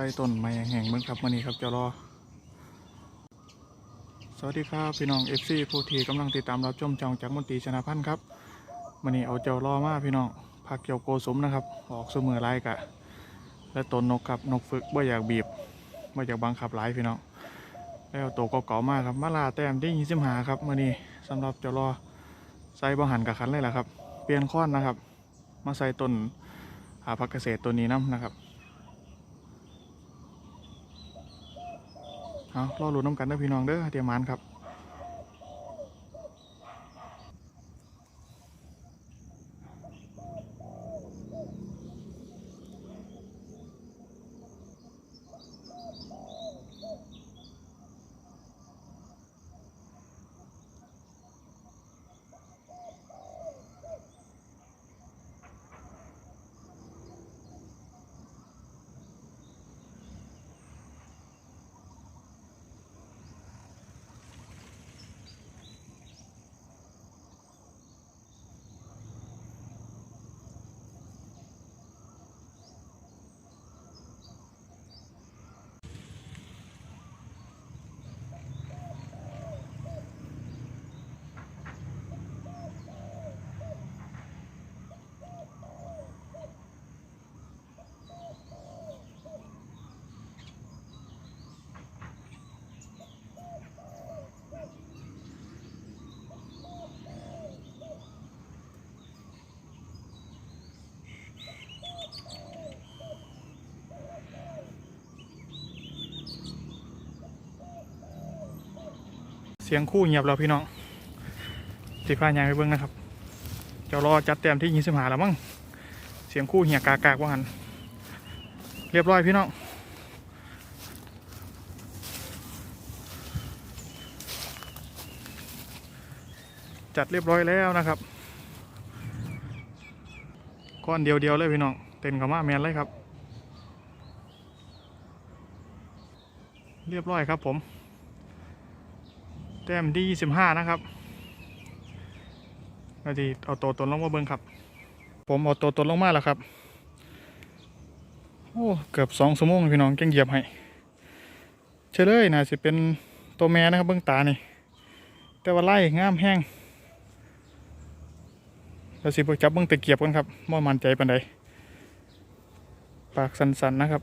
ส่ต้นไม้แห่งเมืองครับมื่อนี้ครับเจ้ารอ สวัสดีครับพี่น้อง FC ผู้ที่กำลังติดตามรับชมจองจากมนตรีชนะพันธ์ครับมื่อนี้เอาเจ้ารอมาพี่น้องผักเกี่ยวโกสมนะครับ ออกเสมอไรกะ และต้นนกครับนกฝึกบ่อยากบีบบ่อยากบังคับหลายพี่น้องแล้วตัวก็เก่ามากครับมาลาแต้มที่ยี่สิบหาครับมื่อนี้สำหรับเจ้ารอใส่บ่หันกับคันเลยแหละครับ เปลี่ยนค้อนนะครับ มาใส่ต้นหาผักเกษตรตัวนี้น้ำนะครับ เอารอลุ้นน้ำกันเด้อพี่น้องเด้อเตรียมมานครับ เสียงคู่เงียบแล้วพี่น้องสิพายางไปเบิ้งนะครับจ้ารอจัดแต้มที่ยิงสิบหาแล้วมั้งเสียงคู่เหียกากากว่าหันเรียบร้อยพี่น้องจัดเรียบร้อยแล้วนะครับก้อนเดียวเดียวๆเลยพี่น้องเต็นกับมาแมนเลยครับ เรียบร้อยครับผม แต้มที่25นะครับนาทีเอาตัวตนลงมาเบิ้งครับ ผมเอาตัวตนลงมาแล้วครับ โอ้เกือบสองชั่วโมงพี่น้องเก่งเหยียบให้เฉลยนะสิเป็นตัวแม่นะครับเบิ้งตานี่แต่ว่าไล่งามแห้งเราสิไปจับเบิ้งตะเกียบกันครับม่มั่นใจปันใดปากสันๆนะครับ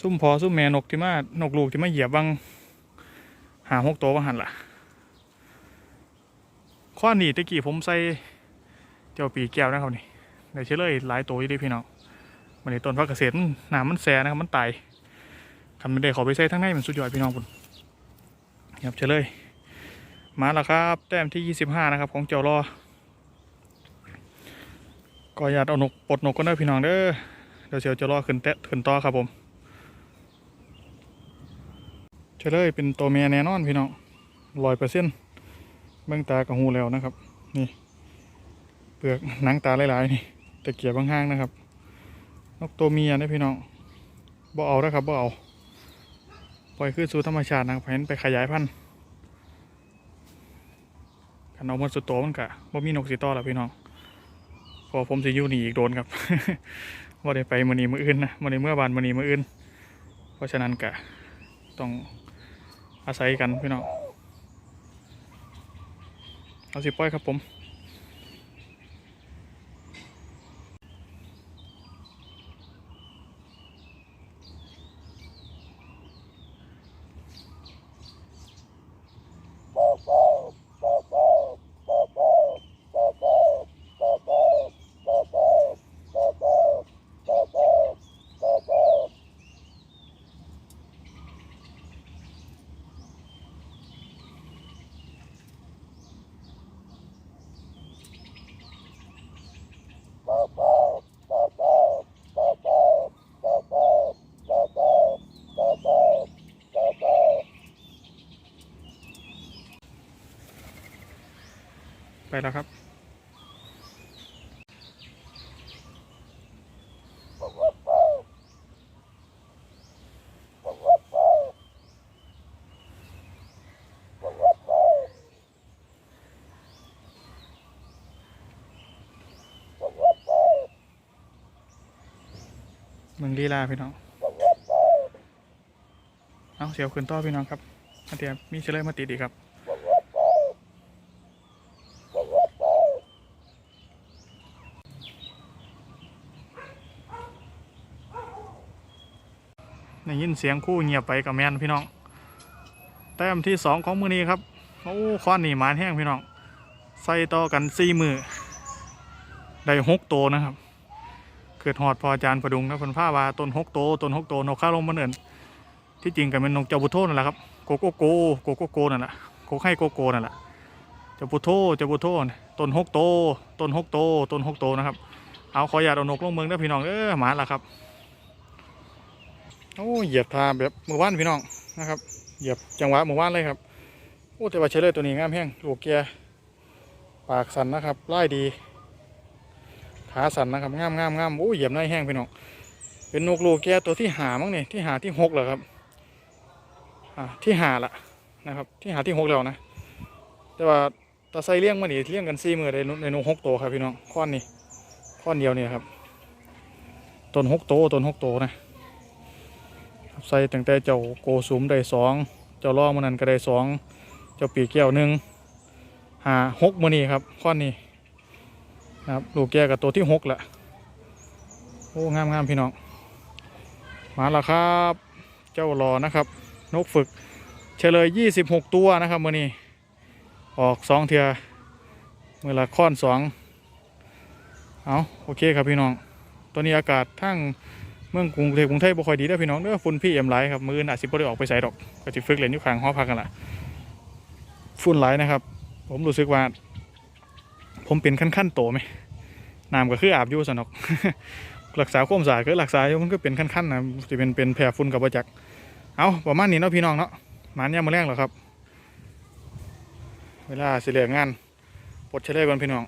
ซุ่มพอซุ่มแม่นกที่มานกลูกที่มาเหยียบบัง หาหกตัวว่าหันล่ะ ข้อนี้ตะกี้ผมใส่เจ้าปีแก้วนะครับนี่ในเชลยหลายตัวอยู่ดิพี่น้องมันในต้นพักเกษตรนหนามันแสนะครับมันตายทำไม่ได้ขอไปใส่ทั้งในมันสุดยอดพี่น้องคุณครับเชลยมาแล้วครับ แต้มที่ยี่สิบห้านะครับ ของเจ้ารอก็อยากเอานกปลดนกก็ได้อพี่น้องเด้อเดี๋ยวเชียวเจ้ารอขึ้นแตะขึ้นต่อครับผม เฉลยเป็นตัวเมียแน่นอนพี่น้องร้อยเปอร์เซ็นต์เบื้องตากับหูแล้วนะครับ นี่ เปลือกหนังตาหลายๆนี่ตะเกียบบางห้างๆนะครับ นกตัวเมียนะพี่น้องบ่เอาแล้วครับบ่เอาปล่อยขึ้นสู่ธรรมชาตินะครับเห็นไปขยายพันธุ์ขันเอาหมันสุดโตมันกะบ่มีนกสีต่อแล้วพี่น้องพอผมสิยู่นี่อีกโดนครับว่าได้ไปมือนีมืออื่นนะมือนีเมื่อบานมือนีมืออื่น เพราะฉะนั้นกะต้อง อาศัยกันพี่น้องเอาสิปล่อยครับผม ไปแล้วครับ มึงลีลาพี่น้อง เอาเสียวขึ้นต่อพี่น้องครับอันเดียมีเชลยมาติดดีครับ ได้ยินเสียงคู่เงียบไปกับแมนพี่น้อง แต้มที่สองของมือนี้ครับ โอ้ค้อนหนีหมานแห้งพี่น้อง ใส่ต่อกันสี่มือ ได้หกโตนะครับ เกิดหอดพออาจารย์ประดุงนะเพันผ้าวาต้นหกโตต้นหกโตนกข้าลงมันเอินที่จริงกันเป็นนกเจ้าบุโทนั่นแหละครับ โกโกโกโกโกโกนั่นแหละโกให้โกโกนั่นแหละเจ้าบุโทเจ้าบุโทต้นหกโตต้นหกโตต้นหกโตนะครับ เอาขออย่าตเอานกลงเมืองนะพี่น้องเออหมาละครับ โอ้เหยียบทาแบบมือว่านพี่น้องนะครับเหยียบจังหวะมือว่านเลยครับโอ้แต่ว่าเชลเลอร์ตัวนี้งามแห้งลูกแกปากสันนะครับไล่ดี ขาสันนะครับงามงามงามโอ้ยเหยียบในแห้งพี่น้องเป็นนกลูกแกตัวที่หามั้งเนี่ยที่หาที่หกเหรอครับอ่าที่หาละนะครับที่หาที่หกแล้วนะ แต่ว่าตาไซเลี้ยงมานี่เลี้ยงกันสี่มือในในนกหกตัวครับพี่น้องข้อนนี่ข้อนเดียวเนี่ยครับต้นหกโตต้นหกโตนะ ใส่ตั้งแต่เจ้าโกสุมได้สองเจ้าล่อมันนั้นก็ได้สองเจ้าปีแก้วหนึ่งหาหกมือนี่ครับข้อนนี้นะครับลูกแก่กับตัวที่หกแหละโอ้งามงามพี่น้องมาแล้วครับ เจ้ารอนะครับ นกฝึกเฉลย26ตัวนะครับมือนี้ออกสองเทียมือละค้อนสองเอาโอเคครับพี่น้อง ตัวนี้อากาศทั้ง เมืองกรุงเทพกรุงเทพบ่ค่อยดีเด้อพี่น้องเด้อฝุ่นพี่เอ็มไลครับมืออนอาจสิบ่ได้ออกไปใส่ดอกก็สิฝึกเล่นอยู่ข้างหอพักกันละฝุ่นไหลนะครับ ผมรู้สึกว่า ผมเป็นขั้นขั้นๆโตไหมน้ำก็คืออาบอยู่สนอกรักษาความสะอาดก็รักษาอยู่มันก็เป็นขั้นขั้นๆนะจะเป็นเป็นแผลฝุ่นกับประจักษ์เอาประมาณนี้เนาะพี่น้องเนาะมานยามมาแรงหรอครับ เวลาสิเหลืองานปลดเฉลยก่อนพี่น้อง